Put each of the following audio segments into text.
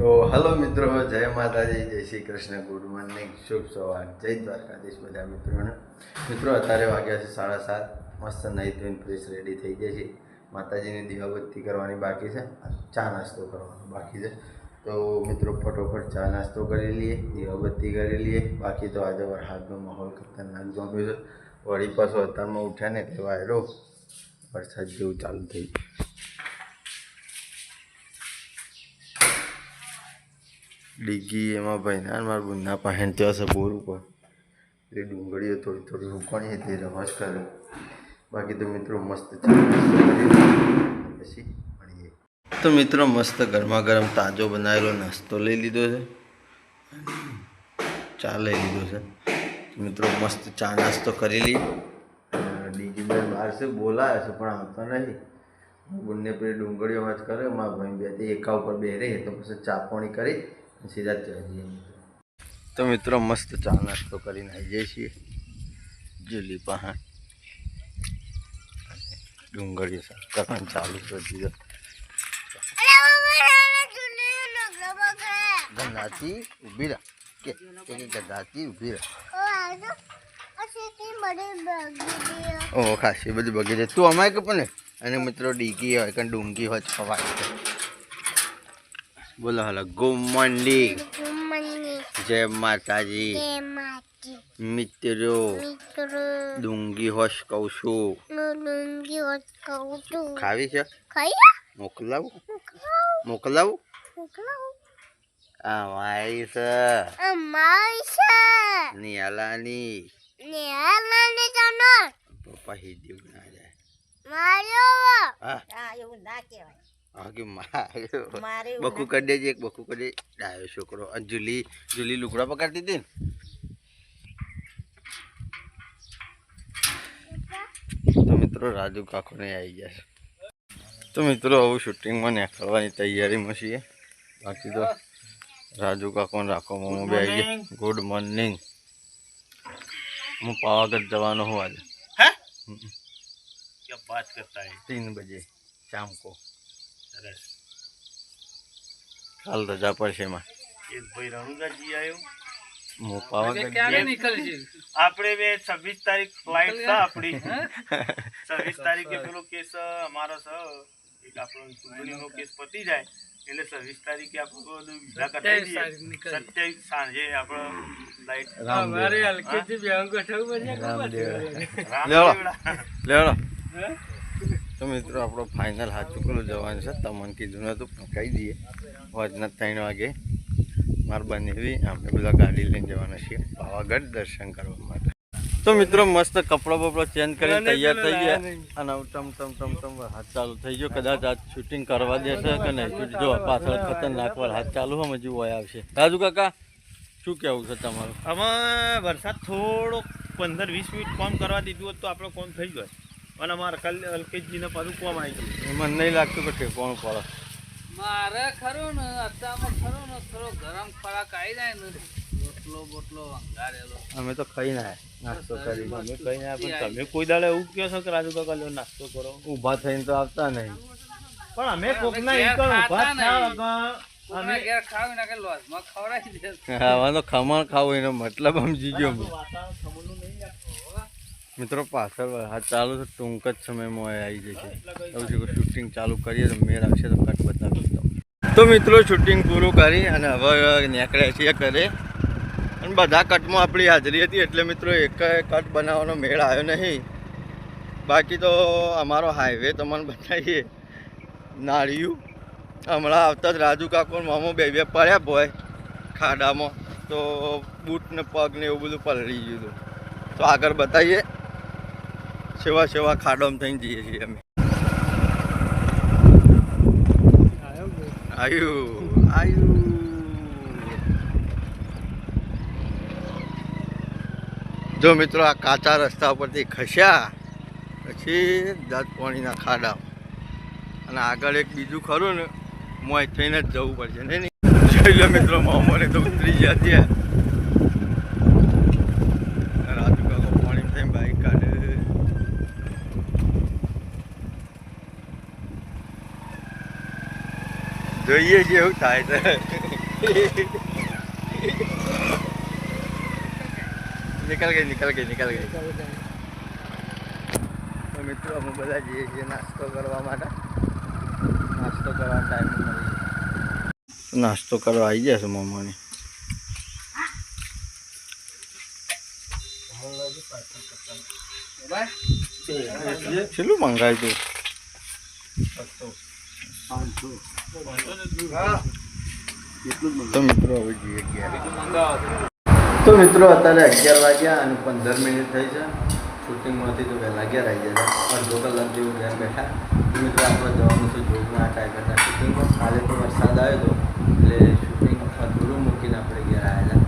તો હલો મિત્રો, જય માતાજી, જય શ્રી કૃષ્ણ, ગુડ મોર્નિંગ, શુભ સવાર, જય દ્વારકાધીશ બધા મિત્રોને. મિત્રો, અત્યારે વાગ્યા છે સાડા સાત, મસ્ત નહીં ધોઈને ફ્રેશ રેડી થઈ ગયા છે માતાજીની દીવાબત્તી કરવાની બાકી છે ચા નાસ્તો કરવાનો બાકી છે. તો મિત્રો, ફટોફટ ચા નાસ્તો કરી લઈએ, દીવાબત્તી કરી લઈએ. બાકી તો આજે વરસાદનો માહોલ ખતરનાક જોમ્યો છે. વળી પાછો અત્યારમાં ઉઠ્યા ને એટલે વાયરો, વરસાદ જેવું ચાલુ થઈ ગયું ડીગી એમાં ભાઈના મારા બુનના પાસે ત્યાં છે બોર ઉપર. એ ડુંગળીઓ થોડી થોડી ઉકાણી હતી રવાજ કરે બાકી તો મિત્રો મસ્ત પછી મળીએ. તો મિત્રો મસ્ત ગરમા ગરમ તાજો બનાવેલો નાસ્તો લઈ લીધો છે. ચા લઈ લીધો છે. મિત્રો મસ્ત ચા નાસ્તો કરી લઈ બેન બહાર છે, બોલાવે છે, પણ આવતા નહીં બંને પેલી ડુંગળીઓ વાત કરે મારા ભાઈ બે એકા ઉપર બે રહી, તો પછી ચા પાણી કરી સીધા જ જઈએ તો મિત્રો મસ્ત ચા નાસ્તો કરીને આવી જઈએ છીએ. જુલી પહાણ. ડુંગળી કરવાનું ચાલુ કરી દીધો ગંધાતી ઊભી રાખ. કે ગંદાથી ઊભી રાખ. ઓહો ખાસી બધી બગી જાય તું અમાય કે પણ અને મિત્રો ડીકી હોય કે ડુંગી હોય ખવાય બોલો હલો ગુડ મોર્નિંગ. જય માતાજી. મિત્રો ડુંગી હોશ કહું છું. ખાવી છે? મોકલાવું? મોકલાવું. આ મારી છે નિયાલાની પપ્પા હિદેવ ના જાય હા. હા કે હાકી મારે બકુ કરી દેજે એક બકુ કરી ડાયો છોકરો. અંજુલી જુલી જુલી લુકડા પકડતી હતી તો મિત્રો રાજુ કાકોને આવી ગયા છે. તો મિત્રો હવે શૂટિંગમાં નીકળવાની તૈયારીમાં છીએ. બાકી તો રાજુ કાકો રાખો મમ્મી બે આવી ગયા. ગુડ મોર્નિંગ હું પાવાગઢ જવાનો હું? આજે તીન બજે શામ કો. સરસ કાલ રજા પડશે એમાં. એક ભાઈ રણુગાજી આવ્યો આપણે બે છવ્વીસ તારીખ ફ્લાઇટ છે આપણી. છવ્વીસ તારીખે પેલો કેસ અમારો છે. એક આપણો ચૂંટણીનો કેસ પતી જાય એટલે છવ્વીસ તારીખે આપણું બધું વિઝા કઢાવી દઈએ સત્યાવીસ સાંજે આપણે ફ્લાઇટ રામદેવ? રામદેવ. લેવડો તો મિત્રો આપણો ફાઇનલ હાથ ચૂકલો જવાનું છે. તમને કીધું નતું પણ કહી દઈએ. વાજના ત્રણ વાગે મારે બનેવી આપણે બધા ગાડી લઈને જવાના છીએ પાવાગઢ દર્શન કરવા માટે. તો મિત્રો મસ્ત કપડો બપડો ચેન્જ કરીને તૈયાર થઈ ગયા અને ટમ ટમ ટમ ટમ હાથ ચાલુ થઈ ગયો. કદાચ આજ શૂટિંગ કરવા દેશે કે નહીં? જો પાછળ ખતરનાક વાર હાથ ચાલુ હોય હજુ હોય આવશે. રાજુ કાકા શું કહેવું છે તમારું? આમાં વરસાદ થોડોક પંદર વીસ મિનિટ કોમ કરવા દીધું હોત તો આપણો કોમ થઈ ગયો. અને અમારે કાલે અલ્કેશજીને પાછું કોમ આવી ગયું. મને નહીં લાગતું કે ઠેકવાનું પડે. મારે ખરું ને અત્યારમાં ખરું ને થોડો ગરમ ખોરાક આવી જાય ને રોટલો બોટલો વંગારેલો. અમે તો ખાઈ ના નાસ્તો કરી અમે ખાઈ ના પણ તમે કોઈ દાડે એવું કહો છો કે રાજુ કાકા લ્યો નાસ્તો કરો. ઊભા થઈને તો આવતા નહીં. પણ અમે કોકના ઘેર કરો ઊભા થયા અમે ઘેર ખાવી નાખે લોજમાં ખવડાવી દે. હા તો ખમણ ખાવું એનો મતલબ સમજી ગયો મેં વાતાવરણ ખમણનું નહીં લાગતું. મિત્રો, પાછળ હા, ચાલુ છે, ટૂંક જ સમયમાં આવી જશે એવું શૂટિંગ ચાલુ કરીએ તો મેળ આવશે તો કટ બતાવી તો મિત્રો શૂટિંગ પૂરું કરી અને હવે નીકળ્યા છીએ ઘરે. અને બધા કટમાં આપણી હાજરી હતી, એટલે મિત્રો, એક કટ બનાવવાનો મેળ આવ્યો નહીં. બાકી તો અમારો હાઈવે તમને બતાવીએ. નાળિયું. હમણાં આવતા જ રાજુ કાકો મામો બે બે પડ્યા બોય ખાડામાં. તો બૂટ ને પગ ને એવું બધું પલળી ગયું હતું. તો આગળ બતાવીએ. સેવા સેવા ખાડોમ થઈને જઈએ છીએ અમે. આયુ આયુ. જો મિત્રો આ કાચા રસ્તા પરથી ખસ્યા, પછી દાંત પાણીના ખાડા. અને આગળ એક બીજું ખરું ને મોય થઈને જ જવું પડશે, નહીં જોઈ લો મિત્રો મોમોને તો ઉતરી ગયા ત્યાં રાજુ કાકો પાણી થઈને બાઈક કાઢે જોઈએ છે એવું થાય છે. નીકળ ગઈ નીકળ ગઈ નીકળ ગઈ. તો મિત્રો અમે બધા જઈએ છીએ નાસ્તો કરવા માટે. નાસ્તો કરવા ટાઈમ નાસ્તો કરવા આવી જશે મમ્માની છેલ્લું મંગાવ્યું તું? તો મિત્રો હવે જઈએ તો મિત્રો અત્યારે અગિયાર વાગ્યા અને પંદર મિનિટ થઈ છે. શૂટિંગમાંથી તો વહેલા અગિયાર આવી ગયા અડધો કલાક જેવું ઘેર બેઠા. તો મિત્રો, આપણે જવાનું છે જોગના ટાઈગરના શૂટિંગમાં. કાલે તો વરસાદ આવ્યો હતો, એટલે શૂટિંગ અધૂરું મૂકીને આપણે ઘેર આવેલા.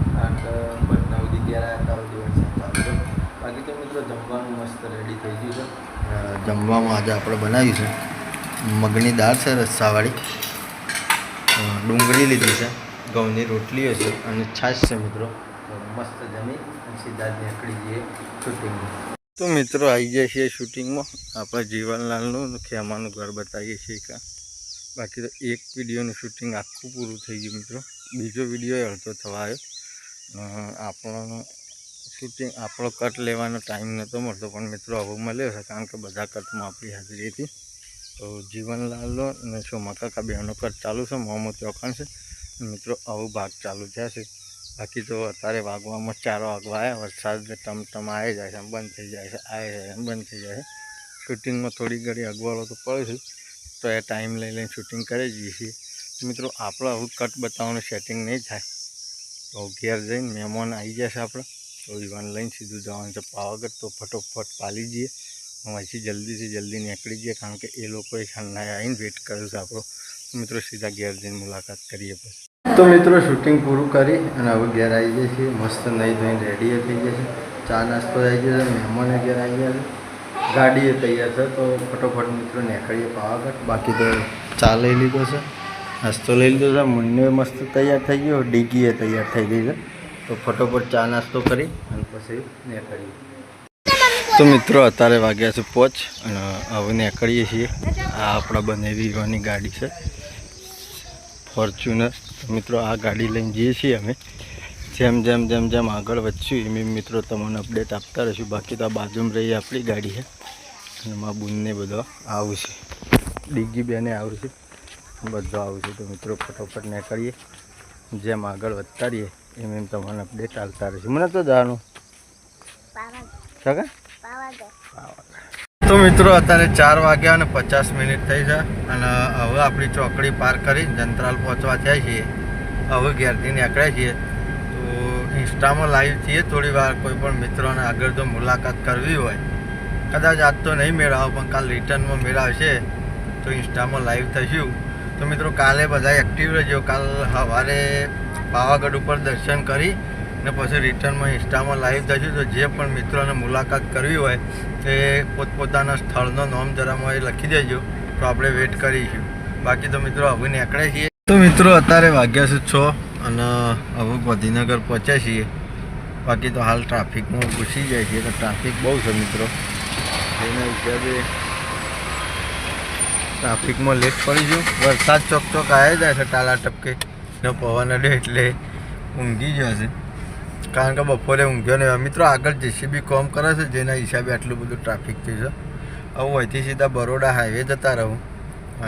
કે બધા સુધી ઘેર આવ્યા હતા વરસાદ ચાલુ હતો બાકી તો મિત્રો, જમવાનું મસ્ત રેડી થઈ ગયું છે. જમવામાં આજે આપણે બનાવ્યું છે. મગની દાળ છે રસ્સાવાળી ડુંગળી લીધી છે ઘઉંની રોટલીઓ છે અને છાશ છે મિત્રો. મસ્ત જમી સીધા જ નીકળી જઈએ શૂટિંગમાં. તો મિત્રો આવી જાય છીએ શૂટિંગમાં. આપણે જીવનલાલનું ખેમાનું ઘર બતાવીએ છીએ કાં બાકી તો એક વિડીયોનું શૂટિંગ આખું પૂરું થઈ ગયું મિત્રો. બીજો વીડિયો અડધો થવા આવ્યો આપણો શૂટિંગ આપણો કટ લેવાનો ટાઈમ નહોતો મળતો પણ મિત્રો હવે મળ્યો છે કારણ કે બધા કટમાં આપણી હાજરી હતી. તો જીવનલાલનો અને સોમા કાકા બેનો કટ ચાલુ છે? મોહમ્મદ ચોકણ છે. મિત્રો, આવું ભાગ ચાલુ થયા છે. બાકી તો અત્યારે વાગવામાં ચાર વાગવા આવ્યા. વરસાદ ટમટમ આવી જાય છે, બંધ થઈ જાય છે આવી જાય છે, બંધ થઈ જાય છે. શૂટિંગમાં થોડી ઘડી અગવડો તો પડે છે. તો એ ટાઈમ લઈ લઈને શૂટિંગ કરી જઈએ છીએ. મિત્રો, આપણે આવું કટ બતાવવાનું સેટિંગ નહીં થાય. તો ઘેર જઈને મહેમાન આવી જશે આપણે. તો ઈવન લઈને સીધું જવાનું છે પાવાગઢ. તો ફટોફટ પાલી જઈએ. અહીંથી જલ્દીથી જલ્દી નીકળી જઈએ કારણ કે એ લોકોએ ખાના આવીને વેટ કર્યો છે આપણો. મિત્રો સીધા ઘેર જઈને મુલાકાત કરીએ પછી. તો મિત્રો શૂટિંગ પૂરું કરી અને હવે ઘેર આવી જઈએ છીએ. મસ્ત નહીં ધોઈને રેડી થઈ જશે ચા નાસ્તો આવી છે, મહેમાને ઘેર આવી ગયા છે. ગાડીએ તૈયાર છે, તો ફટોફટ મિત્રો નીકળીએ પાવાગઢ. બાકી તો ચા લઈ લીધો છે, નાસ્તો લઈ લીધો છે. મુન્ને મસ્ત તૈયાર થઈ ગયો, ડીગીએ તૈયાર થઈ ગઈ છે. તો ફટોફટ ચા નાસ્તો કરી અને પછી નીકળીએ. તો મિત્રો અત્યારે વાગ્યા છે પોચ અને હવે નીકળીએ છીએ. આ આપણા બનેવી હીરોની ગાડી છે. ફોર્ચ્યુનર. તો મિત્રો આ ગાડી લઈને જઈએ છીએ અમે. જેમ જેમ જેમ જેમ આગળ વધશું એમ એમ મિત્રો તમને અપડેટ આપતા રહીશું. બાકી તો આ બાજુમાં રહી આપણી ગાડી છે. અને મા બુનને બધો આવશે. છે ડીગી બેને આવશે. છે બધો આવશે. તો મિત્રો ફટોફટ નીકળીએ. જેમ આગળ વધતા રહીએ એમ એમ તમને અપડેટ આપતા રહીશું. મને તો જાણું સગા તો મિત્રો, અત્યારે ચાર વાગ્યા અને પચાસ મિનિટ થઈ છે અને હવે આપણી ચોકડી પાર કરી જંત્રાલ પહોંચવા થયા છીએ. હવે ઘેરથી નીકળ્યા છીએ. તો ઇન્સ્ટામાં લાઈવ છીએ. થોડી વાર કોઈ પણ મિત્રોને આગળ જો મુલાકાત કરવી હોય. કદાચ આજ તો નહીં મેળાવો પણ કાલ રિટર્નમાં મેળાવશે તો ઇન્સ્ટામાં લાઈવ થશું તો મિત્રો, કાલે બધા એક્ટિવ રહેજો. કાલ સવારે પાવાગઢ ઉપર દર્શન કરી ને પછી રિટર્નમાં ઇન્સ્ટામાં લાઈવ થશે તો જે પણ મિત્રોને મુલાકાત કરવી હોય તે પોતપોતાના સ્થળનો નોમ જરામાં એ લખી દેજો, તો આપણે વેટ કરીશું. બાકી તો મિત્રો, હવે નીકળે છીએ. તો મિત્રો, અત્યારે વાગ્યા છે છ અને હવે ગાંધીનગર પહોંચ્યા છીએ. બાકી તો હાલ ટ્રાફિકમાં ઘૂસી જાય છે, તો ટ્રાફિક બહુ છે મિત્રો. એના હિસાબે ટ્રાફિકમાં લેટ પડી ગયું. વરસાદ ચોક ચોક આવ્યા જાય છે ટાલા ટપકે. ને પવન અડે એટલે ઊંઘી જશે કારણ કે બપોરે ઊંઘ્યો નહીં. મિત્રો આગળ જેસીબી કોમ કરે છે, જેના હિસાબે આટલું બધું ટ્રાફિક થયું છે. હવે અહીંથી સીધા બરોડા હાઈવે જતા રહું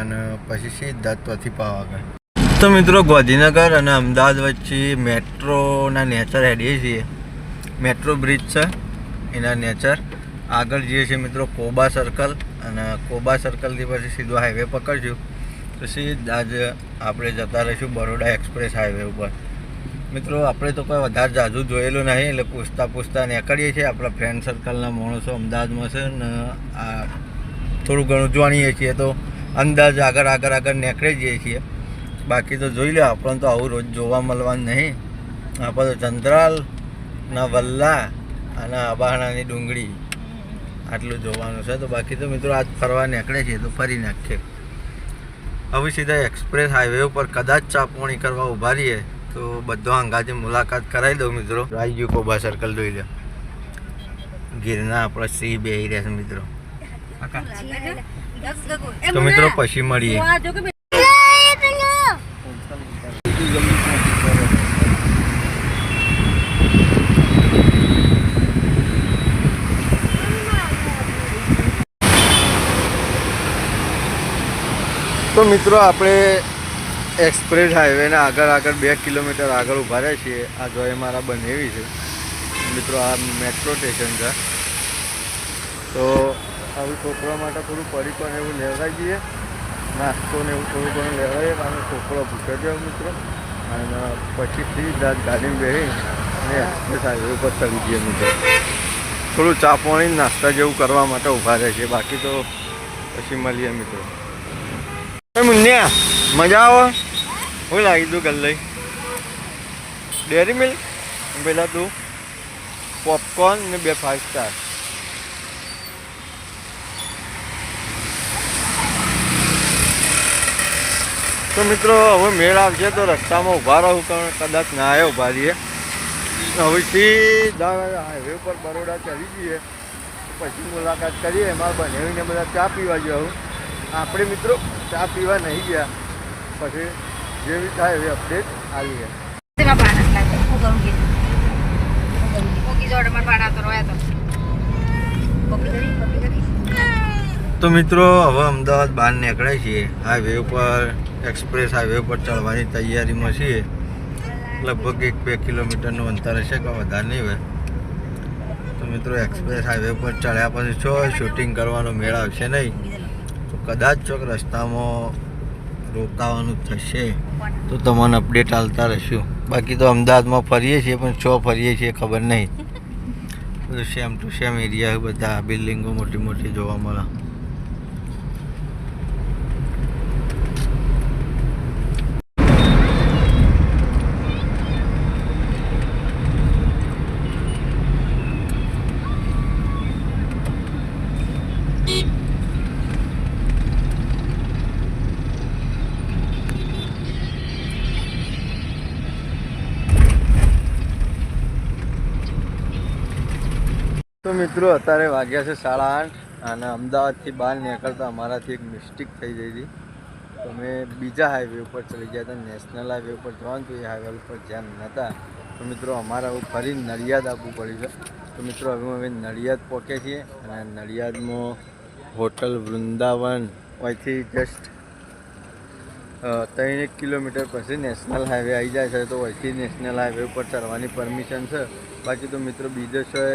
અને પછી સીધા ત્યાંથી પાવાગઢ તો મિત્રો ગાંધીનગર અને અમદાવાદ વચ્ચે મેટ્રોના નેચર હેડીએ છીએ. મેટ્રો બ્રિજ છે, એના નેચર આગળ જઈએ છીએ મિત્રો કોબા સર્કલ અને કોબા સર્કલથી પછી સીધો હાઈવે પકડશું. તો સીધા જ આપણે જતા રહીશું બરોડા એક્સપ્રેસ હાઈવે ઉપર. મિત્રો, આપણે તો કોઈ વધારે જાજુ જોયેલું નહીં, એટલે પૂછતા પૂછતા નીકળીએ છીએ. આપણા ફ્રેન્ડ સર્કલના માણસો અમદાવાદમાં છે ને, આ થોડું ઘણું જાણીએ છીએ તો અંદાજ આગળ આગળ આગળ નીકળી જઈએ છીએ. બાકી તો જોઈ લો, આપણને તો આવું રોજ જોવા મળવાનું નહીં. આપણે તો ચંદ્રાલ, ના વલ્લા અને અબાહણાની ડુંગળી આટલું જોવાનું છે. તો બાકી તો મિત્રો, આજ ફરવા નીકળે છે તો ફરી નાખીએ. હવે સીધા એક્સપ્રેસ હાઈવે ઉપર કદાચ ચાપોણી કરવા ઊભા રહીએ. તો બધો અંગાથી મુલાકાત કરાવી દઉં મિત્રો. રાજ્યુ કોબા સર્કલ જોઈ લો ગીરના આપણા સિંહ બે રહ્યા છે મિત્રો. તો મિત્રો પછી મળીએ. તો મિત્રો આપણે એક્સપ્રેસ હાઈવેના આગળ આગળ બે કિલોમીટર આગળ ઊભા રહ્યા છીએ. આ જોય મારા બનેવી છે. મિત્રો, આ મેટ્રો સ્ટેશન છે. તો આવી છોકરા માટે થોડું પડી પણ એવું લેવડાવી દઈએ. નાસ્તો ને એવું થોડું ઘણું લેવડાવીએ કારણ છોકરો ભૂખ્યો છે મિત્રો. અને પછી સીધા દાંત ગાડીમાં બેસી અને એક્સપ્રેસ હાઈવે ઉપર ચડી જઈએ મિત્રો. થોડું ચા પાણી નાસ્તા જેવું કરવા માટે ઊભા રહે છે બાકી તો પછી મળીએ મિત્રો. મુન્યા મજા આવે. હું લાગી તું ગલ્લઈ ડેરી મિલ્ક? પેલા તું પોપકોર્ન ને બે ફાઇવ સ્ટાર તો મિત્રો, હવે મેળ આવશે તો રસ્તામાં ઊભા રહું, કારણ કદાચ ના આવે ઊભા રહીએ. હવે સીધા હાઈવે ઉપર બરોડા ચડી જઈએ. પછી મુલાકાત કરીએ, એમાં બનાવીને બધા ચા પીવા જાઉં આપણે મિત્રો ચા પીવા નહીં ગયા. પછી જેવી થાય એવી અપડેટ આવી ગયા તો મિત્રો હવે અમદાવાદ બહાર નીકળ્યા છીએ. હાઈવે ઉપર એક્સપ્રેસ હાઈવે ઉપર ચડવાની તૈયારીમાં છીએ. લગભગ એક બે કિલોમીટરનું અંતર હશે કે વધારે નહીં હોય. તો મિત્રો એક્સપ્રેસ હાઈવે ઉપર ચડ્યા પછી છો શૂટિંગ કરવાનો મેળ આવશે નહીં. તો કદાચ ચોક રસ્તામાં રોકાવાનું થશે. તો તમને અપડેટ હાલતા રહીશું. બાકી તો અમદાવાદમાં ફરીએ છીએ, પણ છો ફરીએ છીએ ખબર નહીં. સેમ ટુ સેમ એરિયા બધા. બિલ્ડિંગો મોટી મોટી જોવા મળે. તો મિત્રો, અત્યારે વાગ્યા છે સાડા આઠ અને અમદાવાદથી બહાર નીકળતા અમારાથી એક મિસ્ટેક થઈ ગઈ હતી. તો અમે બીજા હાઈવે ઉપર ચડી ગયા હતા નેશનલ હાઈવે ઉપર જવાનું હતું. એ હાઈવે ઉપર જ્યાં નહોતા. તો મિત્રો, અમારે હવે ફરી નડિયાદ આપવું પડ્યું છે. તો મિત્રો, હવે અમે નડિયાદ પહોંચ્યા છીએ અને નડિયાદમાં હોટલ વૃંદાવન અહીંથી જસ્ટ ત્રણ એક કિલોમીટર પછી નેશનલ હાઈવે આવી જાય છે. તો અહીંથી નેશનલ હાઈવે ઉપર ચડવાની પરમિશન છે. બાકી તો મિત્રો, બીજો છે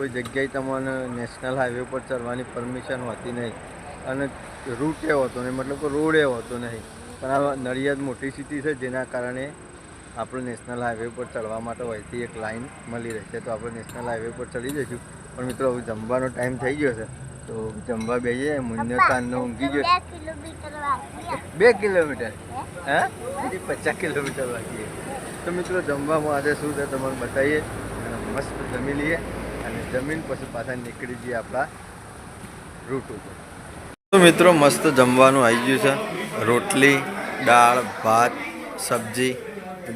કોઈ જગ્યાએ તમને નેશનલ હાઈવે પર ચડવાની પરમિશન હોતી નહીં. અને રૂટ એવો હતો નહીં મતલબ કે રોડ એવો હતો નહીં. પણ આ નડિયાદ મોટી સિટી છે જેના કારણે આપણે નેશનલ હાઈવે પર ચડવા માટે વહેતી એક લાઈન મળી રહેશે. તો આપણે નેશનલ હાઈવે પર ચડી જઈશું. પણ મિત્રો હવે જમવાનો ટાઈમ થઈ ગયો છે. તો જમવા બેસીએ મુન્ને કાનનો ઊંઘી ગયો. બે કિલોમીટર હા? પચાસ કિલોમીટર બાકી. તો મિત્રો જમવામાં આજે શું છે તમને બતાવીએ. અને મસ્ત જમી લઈએ. અને જમીન પછી પાછા નીકળી જઈએ આપણા રૂટ ઉપર. તો મિત્રો, મસ્ત જમવાનું આવી ગયું છે. રોટલી, દાળ, ભાત, સબ્જી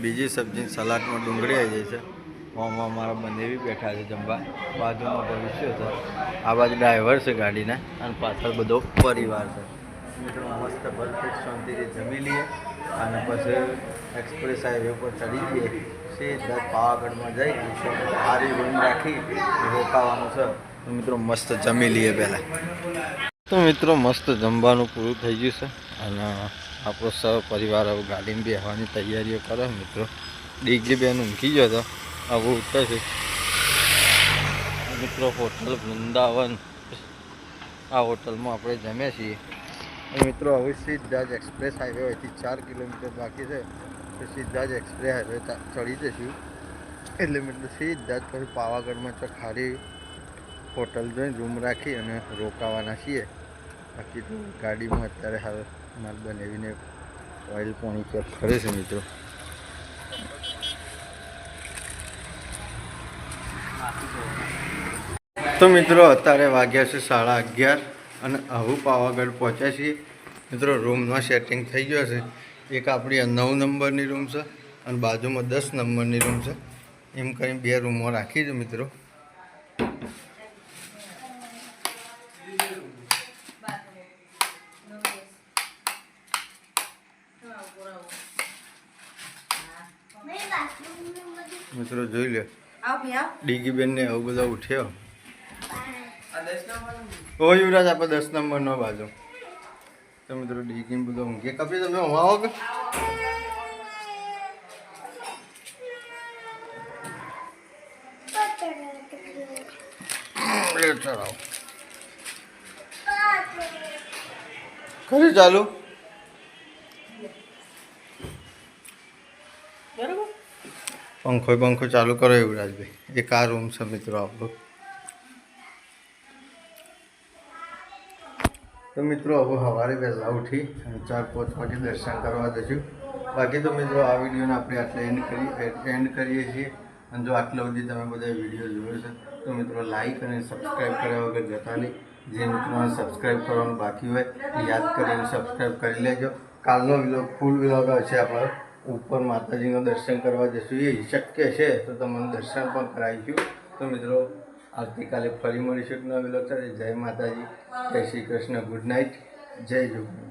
બીજી સબ્જી સલાડમાં ડુંગળી આવી જાય છે. આમાં મારા બંને બી બેઠા છે જમવા. બાજુમાં ભવિષ્ય છે? આ બાજુ ડ્રાઈવર છે ગાડીના અને પાછળ બધો પરિવાર છે. મિત્રો મસ્ત પરફેક્ટ શાંતિથી જમી લઈએ અને પછી એક્સપ્રેસ હાઈવે ઉપર ચડી જઈએ. સીધા પાવાગઢમાં જઈ સારી રૂમ રાખી રોકાવાનું છે. તો મિત્રો, મસ્ત જમી લઈએ પહેલાં. તો મિત્રો, મસ્ત જમવાનું પૂરું થઈ ગયું છે અને આપણો સૌ પરિવાર હવે ગાડીમાં આવવાની તૈયારીઓ કરે મિત્રો. ડીગલી બેન ઊંઘી ગયો હતો આવું ઉઠે છે. મિત્રો, હોટલ વૃંદાવન. આ હોટલમાં આપણે જમ્યા છીએ. મિત્રો, હવે સીધા જ એક્સપ્રેસ હાઈવે હોયથી ચાર કિલોમીટર બાકી છે. તો સીધા જ એક્સપ્રેસ હાઈવે ચડી જશું. એટલે મિત્રો સીધા જ પછી પાવાગઢમાં ચખારી હોટલ જોઈને રૂમ રાખી અને રોકાવાના છીએ. બાકી તો ગાડીમાં અત્યારે હાલ માલ બનાવીને ઓઇલ પાણી ચેક કરે છે મિત્રો. તો મિત્રો, અત્યારે વાગ્યા છે સાડા અગિયાર. અને આવું પાવાગઢ પહોંચ્યા છીએ. મિત્રો રૂમનો સેટિંગ થઈ ગયો છે. એક આપણી આ નવ નંબરની રૂમ છે અને બાજુમાં દસ નંબરની રૂમ છે. એમ કરીને બે રૂમો રાખી છે મિત્રો. મિત્રો જોઈ લે. આવ ભી આવ. ડીગી બેન ને આવું બધા ઉઠ્યો. ઓ યુવરાજ આપણે દસ નંબરનો બાજુ. તો તો મિત્રો ડીગીમ બધો ઊંઘે કપી તમે હમાવો કે? એ ચલાવો ખરી ચાલુ. પંખો પંખો ચાલુ કરો યુવરાજભાઈ. એક આ રૂમ છે મિત્રો આપણો. તો મિત્રો, હવે સવારે વહેલા ઉઠી અને ચાર પાંચ વાગે દર્શન કરવા દઈશું બાકી તો મિત્રો, આ વિડીયોને આપણે આટલે એન્ડ કરી એન્ડ કરીએ છીએ. અને જો આટલા સુધી તમે બધા વીડિયો જોયો છે, તો મિત્રો લાઈક અને સબસ્ક્રાઈબ કર્યા વગર જતા નહીં. જે મિત્રોને સબસ્ક્રાઈબ કરવાનું બાકી હોય, યાદ કરીને સબસ્ક્રાઈબ કરી લેજો. કાલનો વિલોગ ફૂલ વિલોગ હશે આપણે ઉપર માતાજીનું દર્શન કરવા જશું. એ શક્ય છે, તો તમને દર્શન પણ કરાવીશું. તો મિત્રો આવતીકાલે ફરી મળીશું એક નવા વિલોગ જય માતાજી. જય શ્રી કૃષ્ણ. Good night. જય જોગણી